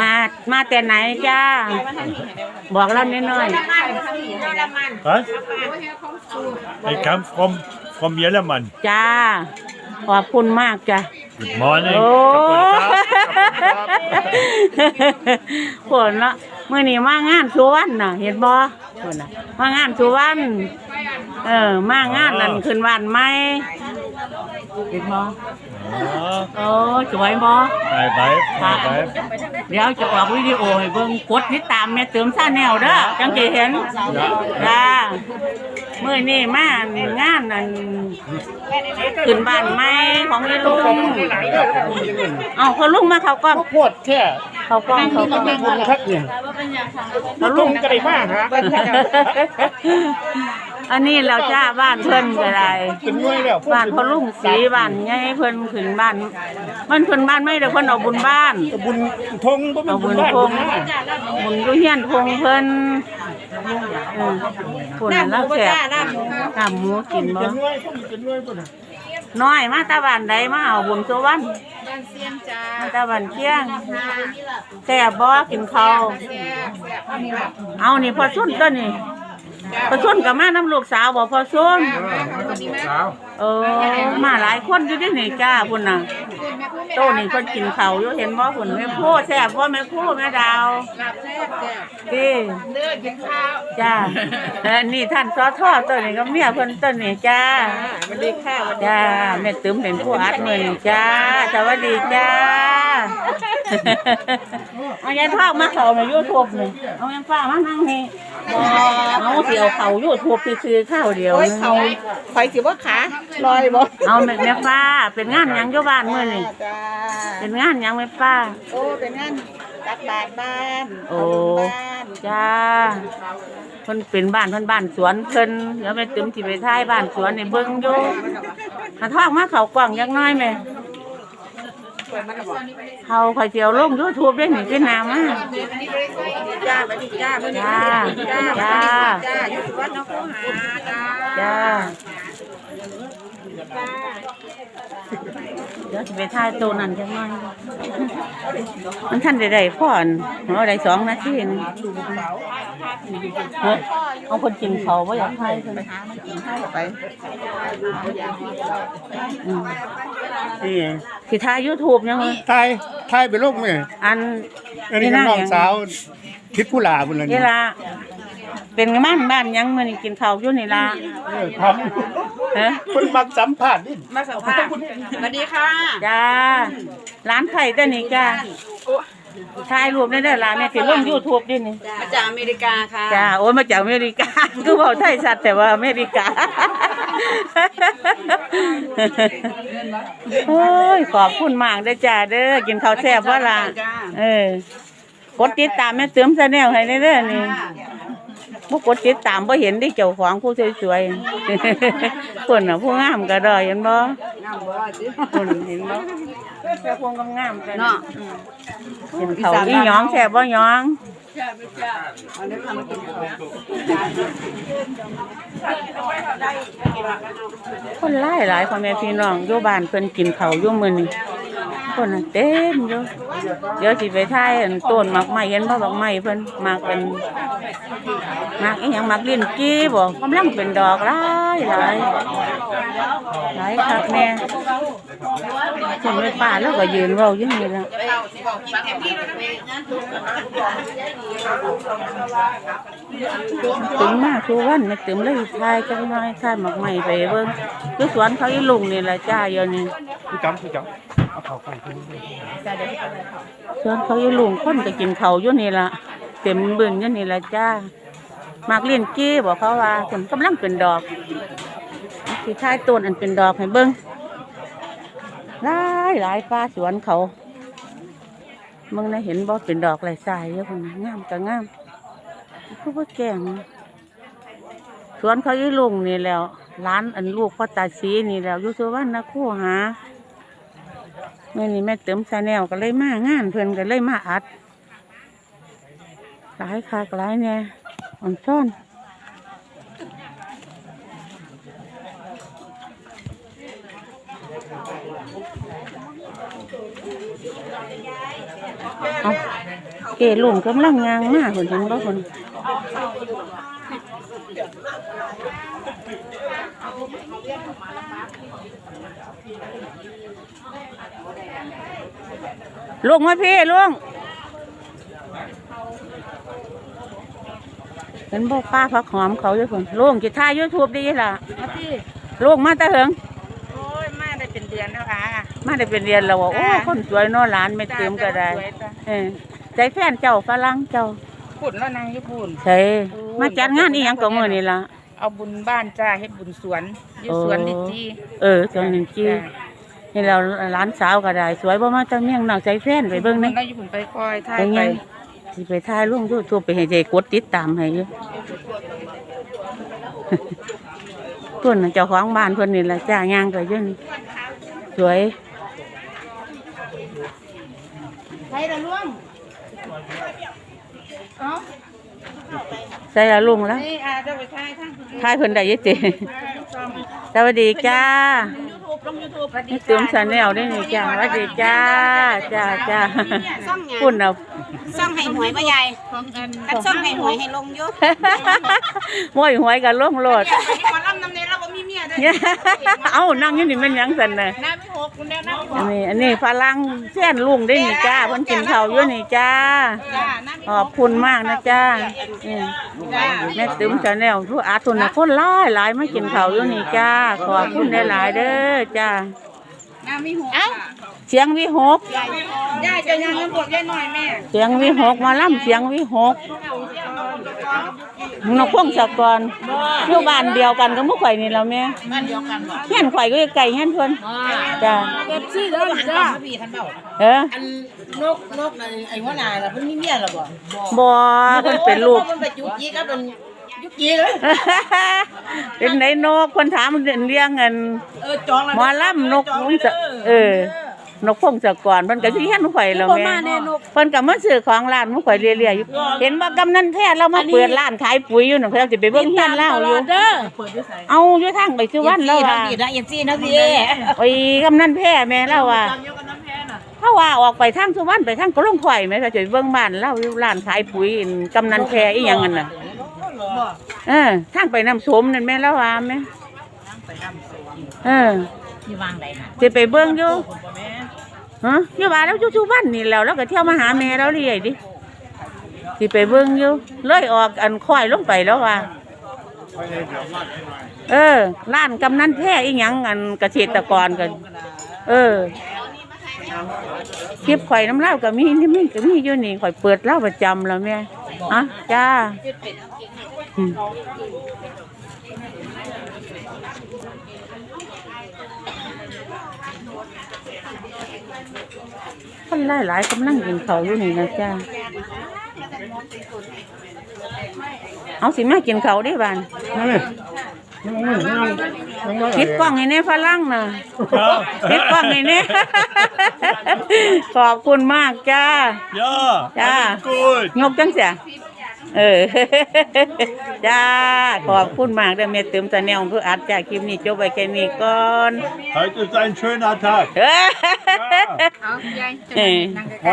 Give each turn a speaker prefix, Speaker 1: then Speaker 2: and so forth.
Speaker 1: มามาแต่ไหนจ้า บอกเรานิดหน่อย
Speaker 2: Was? I come from from Jellermann.
Speaker 1: จ้า ขอบคุณมากจ้า
Speaker 2: Good morning.
Speaker 1: โอ้
Speaker 2: Kaputt.
Speaker 1: ผลละเมื่อนี้มางานสุวรรณน่ะ เห็นบ่ผลน่ะมางานสุวรรณเออ มางานนั่นขึ้นบ้านใหม่เห็นบ่
Speaker 2: Ah,
Speaker 1: โอ้สวยบ่
Speaker 2: my wife, my wife.
Speaker 1: เดี๋ยวจะออกวิดีโอให้เบิ่งกดติดตามแม่เติมซาแนลเด้อจังสิเห็นจ้า มื้อนี้มานี่งานนั่นขึ้นบ้านใหม่ของอีลุงเอาเขาลุงมาเขากล้อง
Speaker 3: โคตรแค่
Speaker 1: เขากล้องเขากล้อง
Speaker 3: บุญครับเนี่ย
Speaker 1: เขาลุง
Speaker 3: ก็ได้มากฮะ
Speaker 1: อันนี้เราจ้าบ้านเพิ่นก็ได้
Speaker 3: เป็นด้วยแล้ว
Speaker 1: บ้านเขาลุงสีบ้านใหญ่เพิ่นขึ้นบ้านมันขึ้นบ้านไม่ได้เพิ่นเอาบุญบ้าน
Speaker 3: บุญทงก็เป็
Speaker 1: เอา
Speaker 3: น
Speaker 1: บุ
Speaker 3: บุ
Speaker 1: ญ
Speaker 3: ญบ้าน
Speaker 1: พ
Speaker 3: บุ
Speaker 1: ง
Speaker 3: ญนะ
Speaker 1: บุญอยู่เฮียนพงเพิ่น เออคนแล้วแซ่บน้ำหมูกินบ่
Speaker 3: เป็นด้วยต้องเป็นด้วยปุ่น
Speaker 1: น้อยมาตาบ้านใดมาเอาบุญสุวรรณ
Speaker 4: บ้านเซียนจ้า
Speaker 1: มาตาบ้านเคียงแซ่บบ่กินข้าว
Speaker 4: แซ่บแซ่บอันนี้แบบ
Speaker 1: เอานี่พอสุนตัวนี่พอสุนกับมาน้ำลูกสาวบ่พอสุน
Speaker 4: วันนี้แม่
Speaker 1: เออมาหลายคนอยู่ที่นี่จ้าพุ่นน่ะ
Speaker 4: คุณแม่พูดไม่
Speaker 1: โตนี่เพิ่นกินข้าวอยู่เห็นบ่พุ่นแม่โพแซ่บบ่แม่โพแม่ดาว
Speaker 4: หลับแซ่บแซ่บ
Speaker 1: เด้
Speaker 4: เลิกกินข้าว
Speaker 1: จ้าและนี่ท่านสอทอตัวนี้ก็เมียเพิ่นตัวนี้จ้า
Speaker 4: สวัสดีค่ะสวัสดี
Speaker 1: จ้าแม่ตึมเป็นผู้อัดมือนี่จ้าสวัสดีจ้าเอายายทอกมาเขาในยูทูบนี่เอายังฟ้ามานั่งนี่เอาเสียวเขายูทูบซื้อๆข้าวเดียว
Speaker 4: โอ้ย
Speaker 1: นึง
Speaker 4: เขาคอยสิว่าขาลอยบ่
Speaker 1: เอาแม่แม่ฟ้าเป็นงานหยังอยู่บ้านมื้อนี่
Speaker 4: จ้า
Speaker 1: เป็นงานหยังแม่ฟ้า
Speaker 4: โอ้เป็นงาน ตักบาตรบ้าน
Speaker 1: โอ้
Speaker 4: บ้าน
Speaker 1: จ้าเพิ่นเป็นบ้านเพิ่นบ้านสวนเพิ่นเดี๋ยวแม่ตึมสิไปท้ายบ้านสวนนี่เบิ่งอยู่มาทอกมาเขากว้างจักหน้อยแม่เขาคอยเจียวลง YouTube ได้นี่เป็นหน้ามา
Speaker 4: จ้าสวัสดีจ้าสวัสดี
Speaker 1: จ้า
Speaker 4: จ้า
Speaker 1: จ้า
Speaker 4: จ้าอยู่ที่วัดน้องเขาหาจ้า
Speaker 1: จ้าเดี๋ยวสิไปถ่ายตัวนั้นจังหน่อยมันท่านได้ได้พ่อนเอาได้สองนาทีนึงเฮ้ยเอาคนกินเขาบ่อยากถ่ายเพิ่น
Speaker 4: ไป
Speaker 1: อืม
Speaker 3: นี่
Speaker 1: สิถ่าย YouTube ยังไง
Speaker 3: ทายทายไปโลกไหม
Speaker 1: อัน
Speaker 3: อันนี้ก็น้องสาวทิพย์ผู้หลาบุญเลย
Speaker 1: นี่ละ เป็นบ้านบ้านยังมื้อนี้กินข้าวอยู่นี่ล่ะ
Speaker 3: ครับ
Speaker 1: ฮะ
Speaker 3: คนมักสัมผัสนี่
Speaker 4: มาสัมภาษณ์สวัสดีค่ะ
Speaker 1: จ้าร้านไข่ตัวนี้จ้าถ่ายรูปได้เด้อล่ะแม่สิลง YouTube ดินี่
Speaker 4: มาจากอเมริกาค่ะ
Speaker 1: จ้าโอ้ยมาจากอเมริกาคือเว้าไทยชัดแต่ว่าอเมริกาโอ้ยขอบคุณมากเด้อจ้าเด้อกินข้าวแซ่บบ่ล่ะเออกดติดตามแม่เติมซะแนวให้เด้อนี่ บ่กดติดตามบ่เห็นได้เจ้าของผู้สวยๆเพิ่นน่ะผู้งามก็ได้เห็นบ่เพิ่นเห็นบ่แค่พวงงามๆกันเนาะกินข้าวอีหยองแซ่บบ่หยองคนหลายหลายพ่อแม่พี่น้องอยู่บ้านเพิ่นกินข้าวอยู่มื้อนี้ คนน่ะเต็มอยู่เดี๋ยวสิไปถ่ายอันต้นหมากไม้เห็นบ่บักไม้เพิ่นหมากเป็นหมากอีหยังหมากลิ้นจี้บ่กำลังเป็นดอกหลายหลายหลายคักแม่คนไปป่าแล้วก็ยืนเว้าอยู่นี่ล่ะถึงมาทุกวันแม่ตึมเลยถ่ายจังน้อยถ่ายหมากไม้ไปเบิ่งคือสวนเขาอีลุงนี่ล่ะจ้าเดี๋ยวนี้
Speaker 3: พี่จำพี่จำเอา เขาไป
Speaker 1: ส่วนเขาอยู่ลุงคนก็กินเขาวอยู่นี่ละเต็มบึงอยู่นี่ละจ้ามากเลียนกี้บอกเขาว่าผลกำลังเป็นดอกสีท้ายต้นอันเป็นดอกให้เบิ้งหลายหลายฟ้าสวนเขาเบิ่งนะเห็นบ่เป็นดอกหลายสายเยอะคนน่ะงามก็งามคือว่าแก่งสวนเขาอยู่ลุงนี่แล้วร้านอันลูกพ่อตาสีนี่แล้วอยู่สุวรรณคู่หา เมื่อนี้แม่เติมชาแนลก็เลยมางานเพิ่อนก็เลยมาอัดหลายคักหลายเนี่ยอ่อนซ่อนเอาเกลุงกำลังยางมากคนเห็นบ่คน ลุงมาพี่ลุงเห็นบ่ป้าพักหอมเขาอยู่คนลุงจิถ่ายยูทูบดีล่ะ
Speaker 4: มาพี่
Speaker 1: ลุงมาแตะเหิง
Speaker 4: โอ้ยมาได้เป็นเดือนแล้วค่ะ
Speaker 1: มาได้เป็นเรียนแล้วว่าโอ้คนสวยเน้อหลานไม่เติมก็ได้
Speaker 4: สวยจ้ะ
Speaker 1: เออใจแฟนเจ้าฝรั่งเจ้า
Speaker 4: ปุ่นแล้วนางญี่ปุ่น
Speaker 1: ใช่มาจัดงานอีหยังก็มื้อนี่ล่ะ
Speaker 4: เอาบุญบ้านจ้าเฮ็ดบุญสวนอยู่สวนลิจี
Speaker 1: เออจังหนึ่งจี นี่เราหลานสาวก็ได้ สวยบ่มาแตะเมียงนอกใจแฟนไปเบิ่ง
Speaker 4: นี่
Speaker 1: นี่
Speaker 4: นางญี่ปุ่นไปคอยท่าย
Speaker 1: ไป
Speaker 4: ไป
Speaker 1: ยังสิไปถ่ายลง YouTube ไปให้ได้กดติดตามให้อยู่ เพิ่นน่ะเจ้าของบ้านเพิ่นนี่ล่ะจ้าย่างก็อยู่นี่สวย
Speaker 4: ใครละลุงเอ้า
Speaker 1: ใส่ละลุงแล้ว
Speaker 4: นี่อ่าเดี๋ยวไปท่ายท่าน
Speaker 1: ถ่ายเพิ่นได้อยี่ติสวัสดีจ้า
Speaker 4: ยูทูบลงยูทูบ
Speaker 1: นี่เติมชาแนลได้นี่จ้าสวัสดีจ้าจ้าจ้า
Speaker 5: ซ่องหยัง
Speaker 1: คุณน่ะ
Speaker 5: ซ่องให้หวยบ่ยายกันซ่องให้หวยให้ลงอยู่
Speaker 1: ม้อยหวยกับล่มโลด
Speaker 4: ไปที่หมอลำนำเนรเราก็มีเมียด้วย
Speaker 1: เอ้านั่งอยู่นี่แมันหยังสันน่ะ
Speaker 4: น้าไม่หกคุณแน่น้าไม่ห
Speaker 1: อั
Speaker 4: ก
Speaker 1: นนี้อันนี้ฝรั่งเส้นลุงได้นี่จ้าเพิ่นกินข้าวอยู่นี่จ้า
Speaker 4: จ้าน้าไม่
Speaker 1: ขอบคุณมากนะจ้านี่
Speaker 4: จ้า
Speaker 1: แม่ตึมชาแนลทุกอาทุนน่ะคนหลายหลายมากินข้าวอยู่นี่จ้าขอบคุณหลายๆเด้อจ้า
Speaker 4: น้าไม่หกค่ะ
Speaker 1: เสียงวิหก
Speaker 4: ยายจะยังเงินบวกยายหน่อยแม่
Speaker 1: เสียงวิหกมาล่ำเสียงวิหกนกพงศกรอยู่บ้านเดียวกันกับหมุข่อยนี่แล้วแม่
Speaker 4: บ้านเดียวกันบ่
Speaker 1: เฮียนข่อยก็ไก่เฮียนเพิ่นจ้า
Speaker 4: เอฟซีเด้อจ้าพี่ท่านเบ้า
Speaker 1: เออ
Speaker 4: อันนกนกไอ้หัวหน้าล่ะเพิ่นมีเมียแล้วบ่
Speaker 1: บ่เพิ่นเป็นลูก
Speaker 4: เพิ่นไปจุจีก็เป็นยุกีเลย
Speaker 1: เป็นไหนนกคนถามเรื่องเงิน
Speaker 4: เออจองแล้ว
Speaker 1: หมอลำนกพงศเออ นกพงศกรเพิ่นก็สิเฮียนข่อยแล้วแม่เพิ่นก็มาซื้อของร้านหมุข่อยเรื่อยๆอยู่เห็นว่ากำนันแท้เรามาเปิดร้านขายปุ๋ยอยู่น่ะเพิ่นสิไปเบิ่งเฮียนเราอยู่
Speaker 4: เด้อ
Speaker 1: เอาอยู่ทางไปสุวรรณแล้วว่า
Speaker 5: นะเอฟซีนะพี่
Speaker 1: โอ้ยกำนันแพ้แม่แล้วว่าถ้าว่าออกไปทางสุวรรณไปทางกระลงข่อยแม่ก็จะไปเบิ่งบ้านเราอยู่ร้านขายปุ๋ยอั่นกำนันแพ้อีหยังนั่นน่ะเออทางไปน้ำสมนั่นแม่แล้วว่าแม่เออ
Speaker 5: ที่วางไหนค่ะ
Speaker 1: สิไปเบิ่งอยู่ ฮะอยู่ว่าแล้วอยู่สุวรรณนี่แล้วแล้วก็เที่ยวมาหาแม่เราเรื่อยดิสิไปเบิ่งอยู่เลยออกอันค่อยลงไปแล้วว่าเออร้านกำนันแพ้อีหยังอันเกษตรกรกันเออคลิปข่อยน้ำเล่าก็มีนี่มันก็มีอยู่นี่ข่อยเปิดเล่าประจำแล้วแม่อะจ้าอืม คนหลายหลายๆกำลังกินเขาวอยู่นี่นะจ้าเอาสิมากินเขาวได้บ้าน
Speaker 3: นั่นเลยนั่งนั่งนั่งนั่ง
Speaker 1: ปิดกล้องให้แน่ฝรั่งน่ะปิดกล้องให้แน่ขอบคุณมากจ้า
Speaker 2: Ja,
Speaker 1: Ja.
Speaker 2: alles gut.
Speaker 1: ยกจังเสีย เออ จ้า ขอบคุณมากเด้อแม่เติมตะแนวเพื่ออัดจากคลิปนี้จบไว้แค่นี้ก่อน
Speaker 2: Heute ist ein schöner Tag.
Speaker 1: เออ
Speaker 4: เอายาย
Speaker 1: เออ